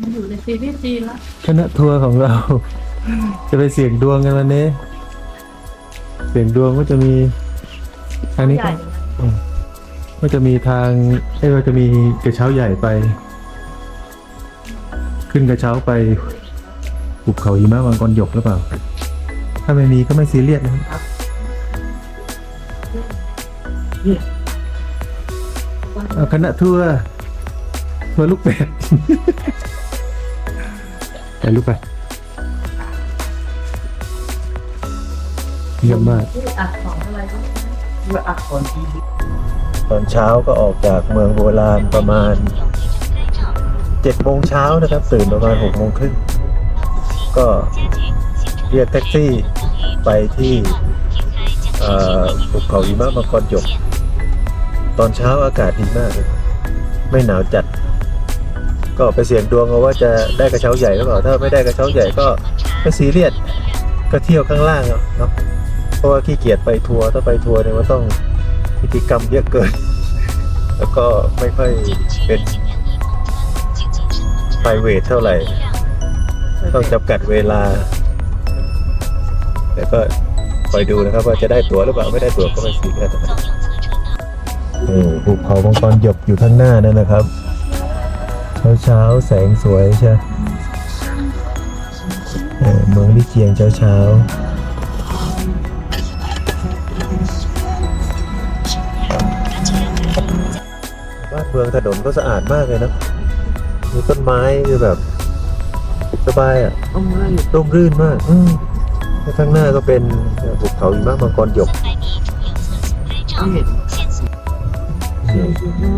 มันอยู่ในซีรีส์จีนละคณะทัวร์ของเรา จะไปเสี่ยงดวงกันวันนี้ เสี่ยงดวงก็จะมี ทางนี้ใหก็ญ่ก็จะมีทางเอ้ยว่าจะมีกระเช้าใหญ่ไป ขึ้นกระเช้าไปภูเขาหิมะมังกรหยกหรือเปล่า ถ้าไม่มีก็ไม่ซีเรียสนะครับ เอาคณะทัวร์ทัวร์ลูกเป็ดไป ลูกไปเยี่ยมมาก อัดของอะไรก็เมื่ออักษรจีนตอนเช้าก็ออกจากเมืองโบราณประมาณเจ็ดโมงเช้านะครับตื่นประมาณหกโมงครึ่งก็เรียกแท็กซี่ไปที่ภูเขาหิมะมังกรหยก ตอนเช้าอากาศดีมากเลยไม่หนาวจัด ก็ไปเสี่ยงดวงเอาว่าจะได้กระเช้าใหญ่หรือเปล่าถ้าไม่ได้กระเช้าใหญ่ก็ไม่ซีเรียสก็เที่ยวข้างล่างเนาะเพราะว่าขี้เกียจไปทัวร์ถ้าไปทัวร์เนี่ยมันต้องพิธีกรรมเยอะเกิน แล้วก็ไม่ค่อยเป็นไ r i v a t เท่าไหร่ ต้องจำกัดเวลาแต่ก็คอยดูนะครับ ว่าจะได้ตั๋วหรือเปล่าไม่ได้ตั๋วก็ไม่ซีเรียสนะครับนี่ภูเขามังกรหยกอยู่ข้างหน้านั่นนะครับ เช้าเช้าๆแสงสวยใช่เออเมืองลี่เจียงเช้าเช้าบ้านเมืองถนนก็สะอาดมากเลยนะมีต้นไม้คือแบบ สบายอะเอาไม้ร่มรื่นมากอืมข้างหน้าก็เป็นภูเขาหิมะมังกรหยกไม่เห็น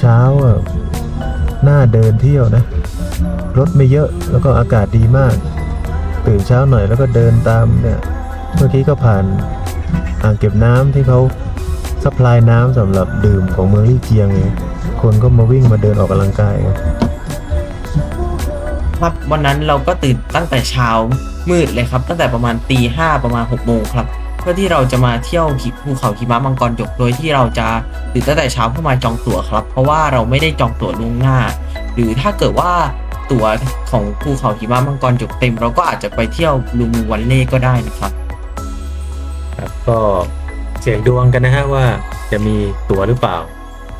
เช้าๆอะน่าเดินเที่ยวนะ รถไม่เยอะแล้วก็อากาศดีมาก ตื่นเช้าหน่อยแล้วก็เดินตามเนี่ย เมื่อกี้ก็ผ่านอ่างเก็บน้ำที่เขาซัพพลายน้ำสำหรับดื่มของเมืองลี่เจียงไงคนก็มาวิ่งมาเดินออกกำลังกายครับวันนั้นเราก็ตื่นตั้งแต่เช้ามืดเลยครับ ตั้งแต่ประมาณตีห้าประมาณ6กโมงครับ พื่อที่เราจะมาเที่ยวภูเขาหิมะมังกรหยกโดยที่เราจะตื่นตั้งแต่เช้าเพื่อมาจองตั๋วครับ เพราะว่าเราไม่ได้จองตั๋วล่วงหน้า หรือถ้าเกิดว่าตั๋วของภูเขาหิมะมังกรหยกเต็ม เราก็อาจจะไปเที่ยวลูมูวันเล่ก็ได้นะครับครับก็เสี่ยงดวงกันนะฮะว่าจะมีตั๋วหรือเปล่า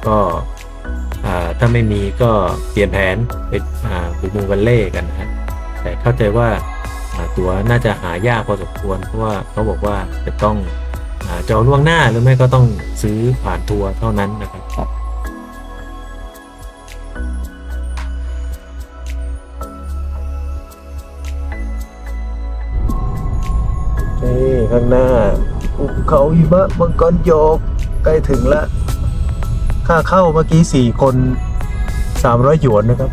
ก็ถ้าไม่มีก็เปลี่ยนแผนไปอ่าบูมูวันเล่กันนะฮะแต่เข้าใจว่า ตั๋วน่าจะหายากพอสมควร เพราะว่าเขาบอกว่าจะต้องอาจองล่วงหน้าหรือไม่ก็ต้องซื้อผ่านทัวร์เท่านั้นนะครับนี่ข้างหน้าภูเขาหิมะมังกรโยกใกล้ถึงแล้วค่าเข้าเมื่อกี้สี่คนสามร้อยหยวนนะครับ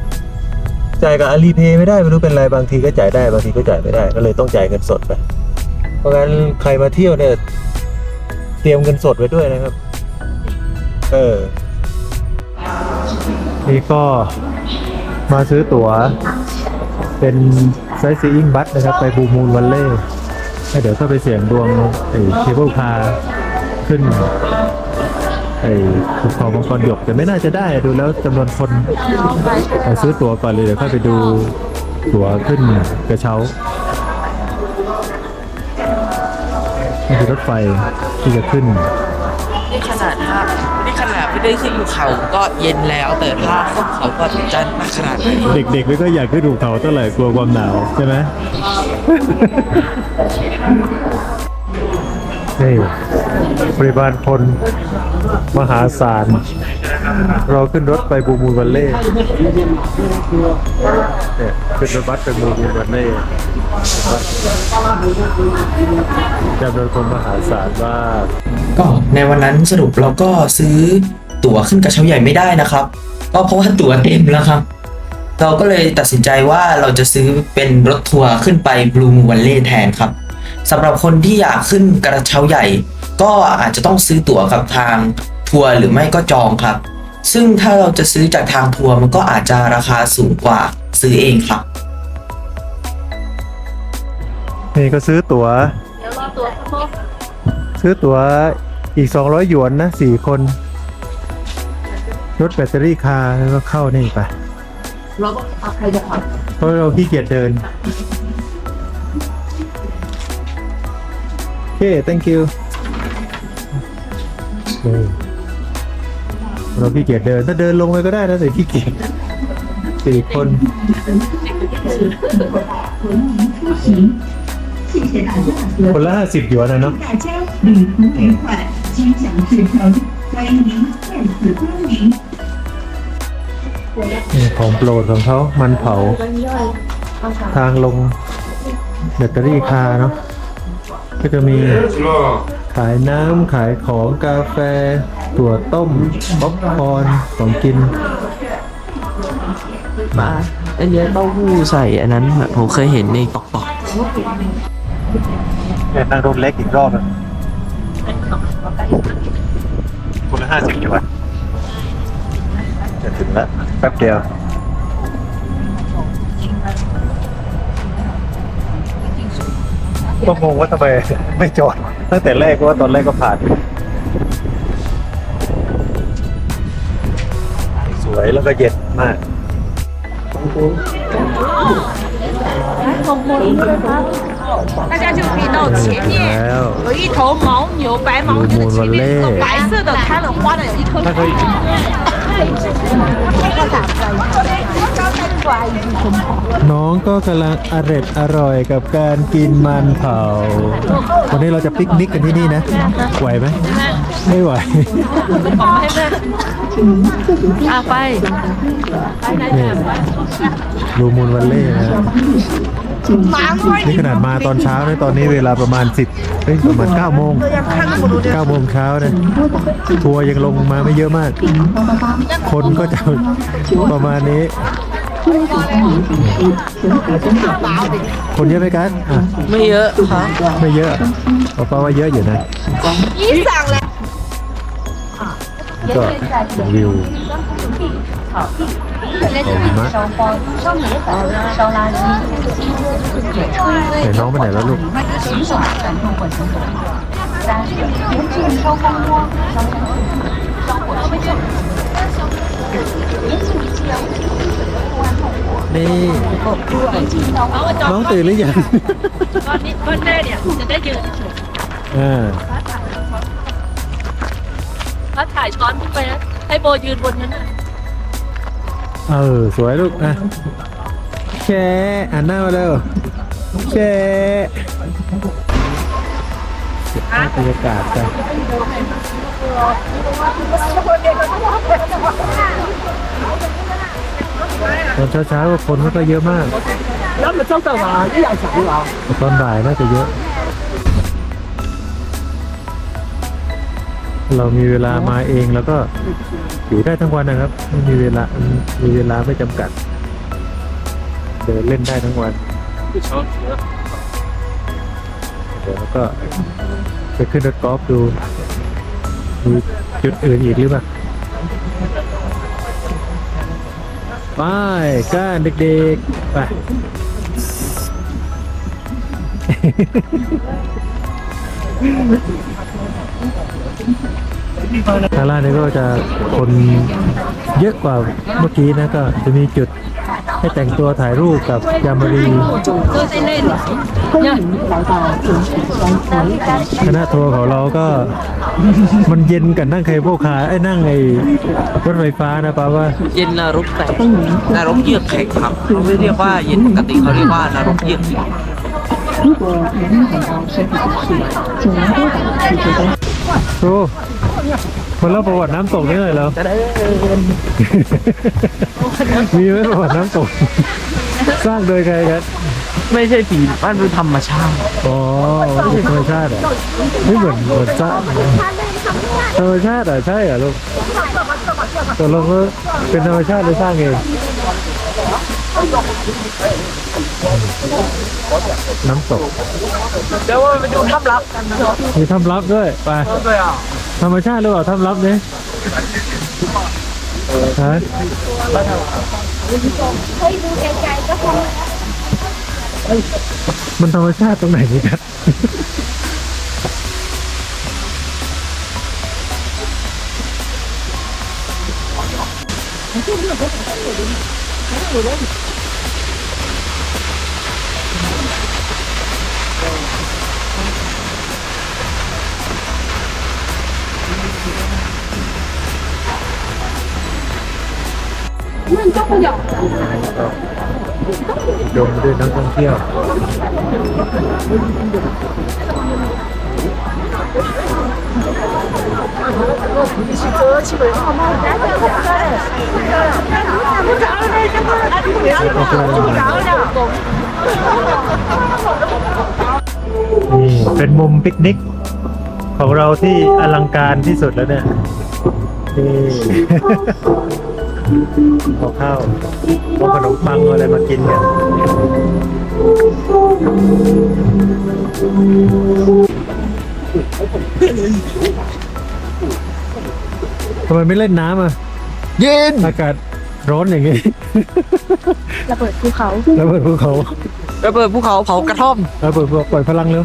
จ่ายกับอาลีเพย์ไม่ได้ไม่รู้เป็นไรบางทีก็จ่ายได้บางทีก็จ่ายไม่ได้ก็เลยต้องจ่ายเงินสดไปเพราะงั้นใครมาเที่ยวเนี่ยเตรียมเงินสดไว้ด้วยนะครับ เออ นี่ก็มาซื้อตั๋ว เป็นไซซีอิงบัสนะครับ ไปบูมูลวันเล่ เดี๋ยวก็ไปเสี่ยงดวงไอ้เคเบิลคาร์ขึ้น ไอ้ภูเขามังกรหยกแต่ไม่น่าจะได้ดูแล้วจำนวนคนเอาซื้อตั๋วก่อนเลยเดี๋ยวค่อยไปดูตั๋วขึ้นกระเช้านี่คือรถไฟที่จะขึ้น นี่ขนาดถ้านี่ขนาดไม่ได้ขึ้นภูเขาก็เย็นแล้วแต่ถ้าขึ้นเขาก็จะหนักขนาดไหนเด็กๆไม่ก็อยากขึ้นภูเขาเท่าไหร่กลัวความหนาวใช่ไหม นี่ปริมาณคนมหาศาล เราขึ้นรถไปบูมูลวันเล่เนี่ยขึ้นรถบัสไปบูมูลวันเล่จำนวนคนมหาศาลมากก็ในวันนั้นสรุปเราก็ซื้อตั๋วขึ้นกระเช้าใหญ่ไม่ได้นะครับ ก็เพราะว่าตั๋วเต็มแล้วครับ เราก็เลยตัดสินใจว่าเราจะซื้อเป็นรถทัวร์ขึ้นไปบลูมูวันเล่แทนครับ สำหรับคนที่อยากขึ้นกระเช้าใหญ่ ก็อาจจะต้องซื้อตั๋วกับทางทัวร์หรือไม่ก็จองครับ ซึ่งถ้าเราจะซื้อจากทางทัวร์มันก็อาจจะราคาสูงกว่าซื้อเองครับ นี่ก็ซื้อตั๋ว เดี๋ยวรอตัวพ่อซื้อตั๋วอีก 200 หยวนนะสี่คน รถแบตเตอรี่คาร์แล้วก็เข้านี่ไปเราก็เอาใครจะขับ เพราะเราขี้เกียจเดิน thank you เราขี้เกียจเดิน ถ้าเดินลงไปก็ได้นะแต่ขี้เกียจสี่คนคนละห้าสิบหยวนนะเนาะของโปรดของเขา มันเผา ทางลงแบตเตอรี่คาเนาะ ก็จะมีขายน้ำขายของกาแฟถั่วต้มป๊อปคอร์นของกินปลาอันเนี้ยเต้าหู้ใส่อันนั้นอะผมเคยเห็นในตอกตอกเนี่ยนั่งรถเล็กอีกรอบนึงคนละห้าสิบหยวนจะถึงแล้วแป๊บเดียว ก็งงว่าทำไม ไม่จอด ตั้งแต่แรกว่าตอนแรกก็ผ่าน สวยแล้วก็เย็นมาก 大家就可以到前 ถึง 面 แล้ว 有一头牦牛，白牦牛的前面有个白色的开了花的有一棵 ถ้าเคย น้องก็กำลังอร่อยอร่อยกับการกินมันเผา วันนี้เราจะปิกนิกกันที่นี่นะ ไหวไหม ไม่ไหวอะไปนี่ดูมูลวันเล่นะนี่ขนาดมาตอนเช้านะตอนนี้เวลาประมาณ 10เฮ้ยประมาณ9โมง9โมงเช้านะทัวร์ยังลงมาไม่เยอะมาก คนก็จะประมาณนี้ คนเยอะไหมกันอะไม่เยอะครับไม่เยอะเอาป้าว่าเยอะอยู่นะก็วิวหิมะไหนน้องไปไหนแล้วลูก นี่น้องตื่นหรือยังตอนนี้ก็ได้เนี่ยจะได้ยืนอ่าถ้าถ่ายช้อนขึ้นไปนะให้โบยืนบนนั้นน่ะเออ สวยลูกอะแชร์อ่านหน้ามาเร็วแชร์บรรยากาศกัน ตอนเช้าๆคนก็เยอะมากแล้วมันต้องต่อมาที่อยากสั่งเราแต่ตอนบ่ายน่าจะเยอะ เรามีเวลามาเองแล้วก็อยู่ได้ทั้งวันนะครับไม่มีเวลามีเวลาไม่จำกัด เดินเล่นได้ทั้งวันเดี๋ยวก็ไปขึ้นรถกอล์ฟดูมีจุดอื่นอีกหรือเปล่า ไปก้านเด็กๆ ไป ทางล่างนี้ก็จะคนเยอะกว่าเมื่อกี้นะก็จะมีจุดให้แต่งตัวถ่ายรูปกับยามรีคณะทัวร์ของเราก็มันเย็นกันนั่งเคเบิลคาไอ้นั่งไอ้รถไฟฟ้านะป้าว่า เย็นนรกแตกนรกเยือกแข็งครับเขาไม่เรียกว่าเย็นปกติเขาเรียกว่านรกเยือกแข็งครู มาเล่าประวัติน้ำตกนี้หน่อยแล้ว มีไหมประวัติน้ำตก สร้างโดยใครครับไม่ใช่ผีบ้านเป็นธรรมชาติอ๋อเป็นธรรมชาติเหรอไม่เหมือนเหมือนสร้างธรรมชาติเหรอใช่เหรอลูกตกลงว่าเป็นธรรมชาติหรือสร้างเองน้ำตกเดี๋ยวไปดูถ้ำลับกันนะมีถ้ำลับด้วยไปด้วยอะ ธรรมชาติหรือเปล่าถ้ำลับเนี่ยฮะมันธรรมชาติตรงไหนนี่ครับ ดมด้วยนักท่องเที่ยวนี่เป็นมุมปิกนิก ของเราที่อลังการที่สุดแล้วเนี่ยนี่ เอาข้าวเอาขนมปังเอาอะไรมากินกันทำไมไม่เล่นน้ำอะ เย็น อากาศร้อนอย่างงี้ ระเบิดภูเขา แล้วเปิดภูเขาระเบิดภูเขาเผากระท่อม แล้วเปิดปล่อยพลังเร็ว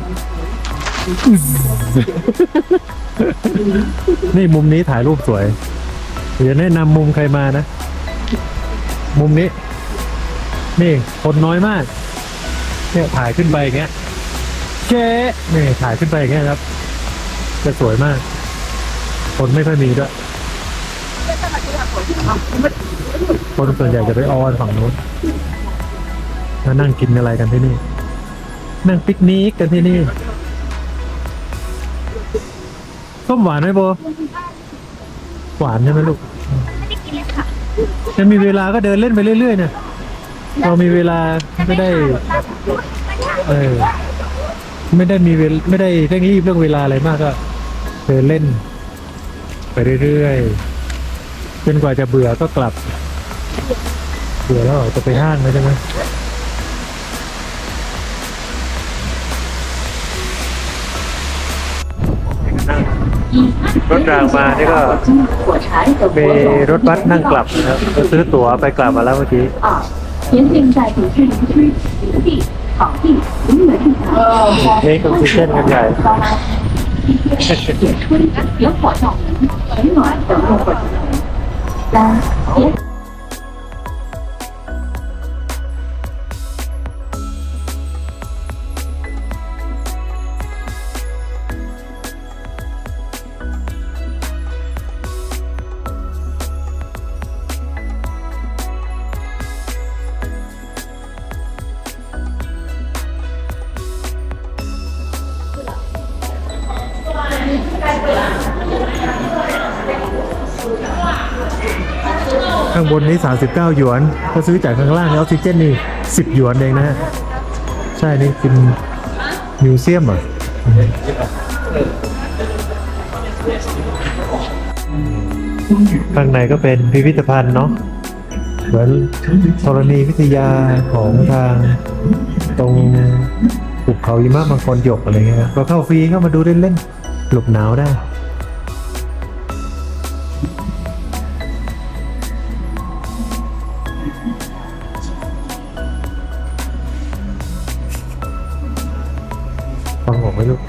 นี่มุมนี้ถ่ายรูปสวย เดี๋ยวแนะนำมุมใครมานะ มุมนี้ นี่คนน้อยมาก เนี่ยถ่ายขึ้นไปอย่างเงี้ยเจ๊นี่ถ่ายขึ้นไปอย่างเงี้ยครับ จะสวยมาก คนไม่ค่อยมีด้วย คนส่วนใหญ่จะไปออนฝั่งนู้นมานั่งกินอะไรกันที่นี่ นั่งปิกนิกกันที่นี่ ส้มหวานไหมโบ หวานใช่ไหมลูกจะมีเวลาก็เดินเล่นไปเรื่อยๆเนี่ยเรามีเวลาไม่ได้ เออ ไม่ได้มีเวลไม่ได้เร่งรีบเรื่องเวลาอะไรมากก็ เดินเล่น ไปเรื่อยๆจนกว่าจะเบื่อก็กลับ เบื่อแล้วเหรอจะไปห้างเลยใช่ไหม รถรางมานี่ก็มีรถบัสนั่งกลับนะครับก็ซื้อตั๋วไปกลับมาแล้วเมื่อกี้นี่ก็คือเส้นกันใหญ่แล้วขอจองหน่อยแต่ลงก่อน ข้างบนนี้ 39 หยวนก็ซื้อจากข้างล่างแล้ออกซิเจนนี่ 10 หยวนเองนะฮะ ใช่นี่เป็นมิวเซียมอะข้างในก็เป็นพิพิธภัณฑ์เนาะเหมือนธรณีวิทยาของทางตรงภูเขาหิมะมังกรหยกอะไรเงี้ยก็เข้าฟรีเข้ามาดูเล่นๆหลบหนาวได้ ฟังออกไหมลูก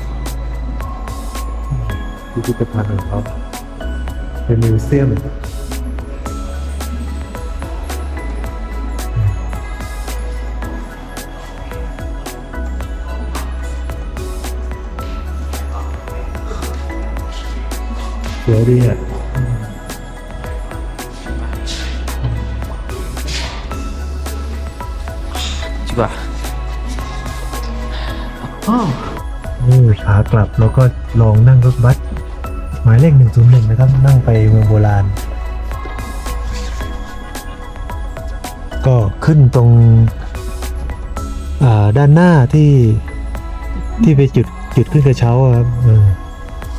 พิพิธภัณฑ์ของเขาเป็นมิวเซียมสวยดีอะ นี่ขากลับเราก็ลองนั่งรถบัสหมายเลข 101 นะครับ นั่งไปเมืองโบราณ ก็ขึ้นตรงด้านหน้าที่ที่ไปจุดจุดขึ้นกระเช้าครับ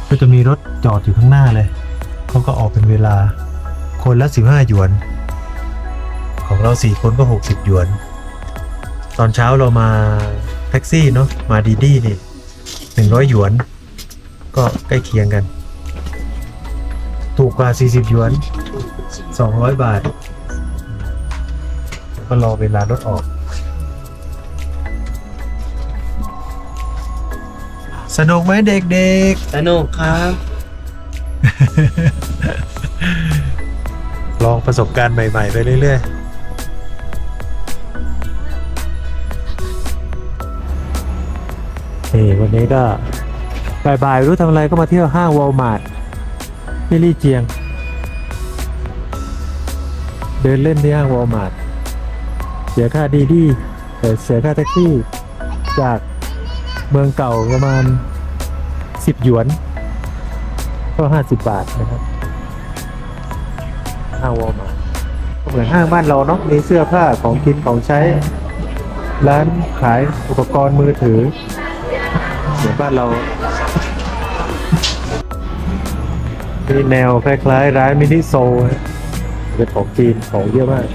ก็จะมีรถจอดอยู่ข้างหน้าเลย เขาก็ออกเป็นเวลา คนละ 15 หยวน ของเราสี่คนก็ 60 หยวน ตอนเช้าเรามา แท็กซี่เนาะมาดีดีนี่หนึ่งร้อยหยวน ก็ใกล้เคียงกัน ถูกกว่า 40 หยวน 200 บาท ก็รอเวลารถออกสนุกไหมเด็กสนุกครับๆลองประสบการณ์ใหม่ ๆ ไปเรื่อย ๆ นี่วันนี้ก็บ่ายๆรู้ทำอะไรก็มาเที่ยวห้างวอลมาร์ทที่ลี่เจียง เดินเล่นที่ห้างวอลมาร์ทเสียค่าดีดีเสียค่าแท็กซี่จากเมืองเก่าประมาณ 10 หยวน ก็ 50 บาทนะครับห้างวอลมาร์ทเหมือนห้างบ้านเราเนาะมีเสื้อผ้าของกินของใช้ ร้านขายอุปกรณ์มือถือ เหมือนบ้านเรามีแนวคล้ายๆร้านมินิโซเป็นของจีนของเยอะมาก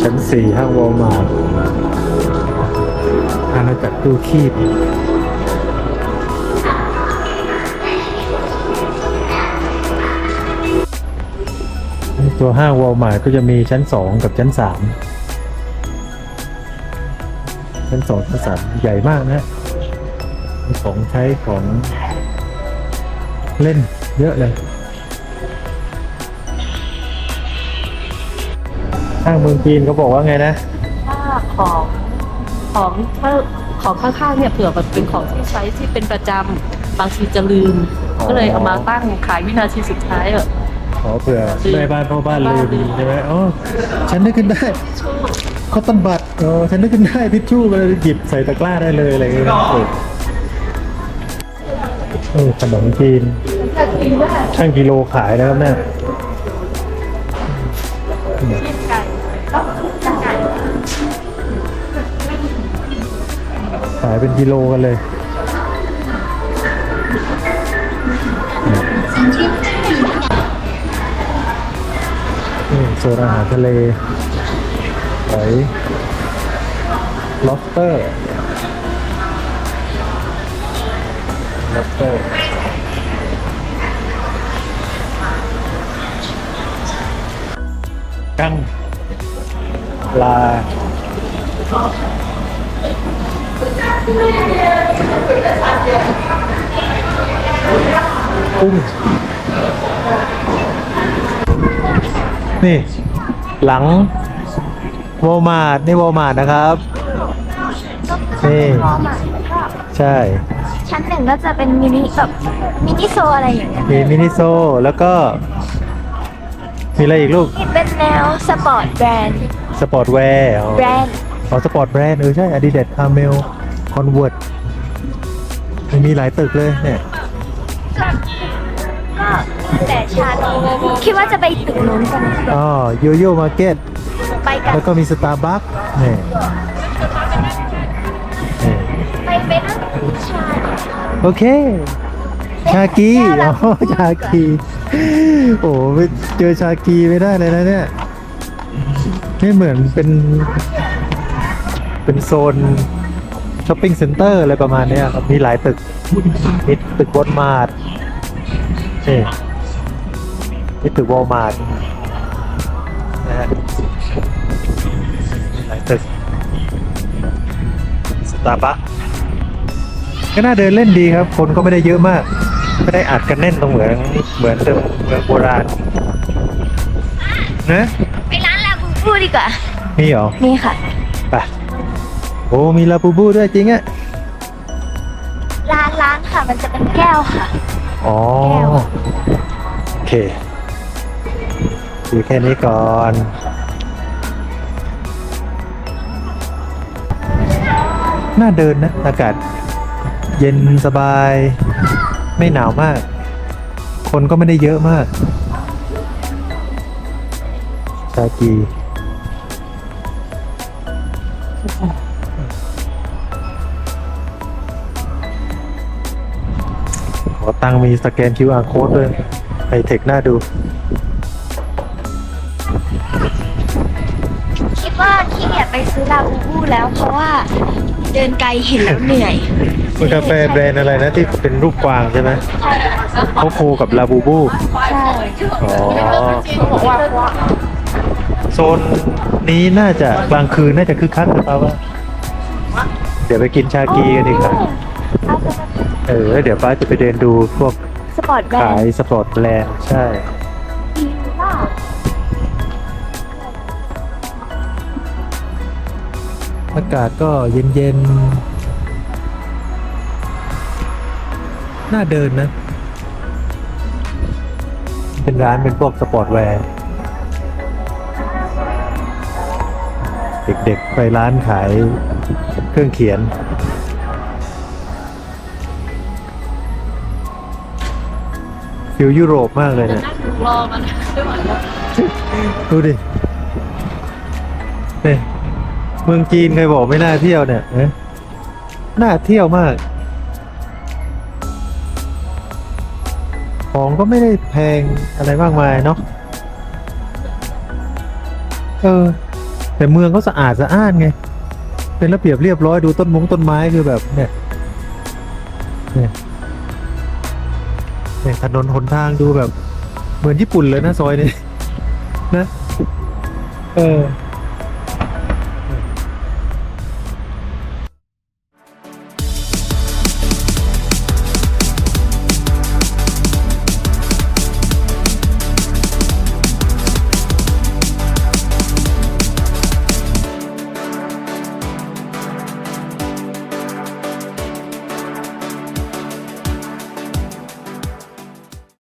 ชั้นสี่ห้างวอลมาร์ทอาณาจักรตู้คีบ ตัวห้างวอลมาร์ก็จะมีชั้นสองกับชั้นสามชั้นสองชั้นสามใหญ่มากนะ ของใช้ของเล่นเยอะเลยห้างเมืองจีนเขาบอกว่าไงนะถ้าของของถ้าของข้างๆเนี่ยเผื่อแบบเป็นของที่ใช้ที่เป็นประจำบางทีจะลืม ก็เลยเอามาตั้งขายวินาทีสุดท้ายอะ ขอเผื่อลืมแม่บ้านพ่อบ้านลืบ้านลืมมใช่ไหมอ๋อฉันนึกขึ้นได้เขาต้นบัตรเออฉันนึกขึ้นได้ทิชชู่ก็เลยหยิบใส่ตะกร้าได้เลยอะไรอย่างเงี้ยนะเออเออขนมจีนช่างกิโลขายนะครับเนี่ยขายเป็นกิโลกันเลย นี่โซนอาหารทะเลหอยล็อบสเตอร์ล็อบสเตอร์กั้งปลากุ้ นี่ หลังวอลมาร์ทนี่วอลมาร์ทนะครับ นี่ใช่ชั้นหนึ่งก็จะเป็นมินิแบบมินิโซอะไรอย่างเงี้ยมีมินิโซแล้วก็ มีอะไรอีกลูกนี่เป็นแนวสปอร์ตแบรนด์สปอร์ตแวร์แบรนด์ อ๋อสปอร์ตแบรนด์เออใช่ Adidas Camel Convert มีหลายตึกเลยเนี่ยก็ก็ แต่ชั้นคิดว่าจะไปตึกนู้นกันอ๋อโยโย่มาร์เก็ตไปกันแล้วก็มีสตาร์บัคนี่นี่ไปไปนั่งชาโอเค ชากีอ๋อชากีโอ้ไม่เจอชากีไม่ได้เลยนะเนี่ยนี่เหมือนเป็น เป็นโซนช้อปปิ้งเซ็นเตอร์อะไรประมาณเนี้ยครับมีหลายตึก มีตึกวอลมาร์ทนี่ นี่ตึกวอลมาร์ทนะฮะมีหลายตึกสตาร์บัคก็น่าเดินเล่นดีครับ คนก็ไม่ได้เยอะมาก ไม่ได้อัดกันแน่นตรงเหมือนเหมือนเดิมเมืองโบราณนะไปร้านลาบูบูดีกว่า มีเหรอ นี่ค่ะ ไป โอ้ มีลาบูบูด้วยจริงอะร้านร้านค่ะ มันจะเป็นแก้วค่ะ อ๋อแก้วโอเค ดูแค่นี้ก่อนน่าเดินนะ อากาศ เย็นสบาย ไม่หนาวมาก คนก็ไม่ได้เยอะมาก ชากีขอตังมีสแกน QR code ด้วยไฮเทคน่าดู ว่าขี้เกียจไปซื้อลาบูบูแล้วเพราะว่าเดินไกลเห็นแล้วเหนื่อยมันกาแฟแบรนด์อะไรนะที่เป็นรูปกวางใช่ไหมเขาโคกับลาบูบูใช่อ๋อโซนนี้น่าจะกลางคืนน่าจะคึกคักนะครับว่าเดี๋ยวไปกินชากีกันดีกว่าเออแล้วเดี๋ยวป้าจะไปเดินดูพวกสปอร์ตแบรขานยด์สปอร์ตแลนด์ใช่ อากาศก็เย็นๆ น่าเดินนะ เป็นร้านเป็นพวกสปอร์ตแวร์เด็กๆ ไปร้านขายเครื่องเขียน ฟิลยุโรปมากเลยเนะนั่งรอมันไม่ไหวแล้วดูดิ เมืองจีนใครบอกไม่น่าเที่ยวเนี่ยเอ๊ะน่าเที่ยวมาก ของก็ไม่ได้แพงอะไรมากมายเนาะเออ แต่เมืองเขาสะอาดสะอ้านไง เป็นระเบียบเรียบร้อยดูต้นมงต้นไม้คือแบบเนี่ยเนี่ยเนี่ยถนนหนทางดูแบบ เหมือนญี่ปุ่นเลยนะซอยนี้นะ เออ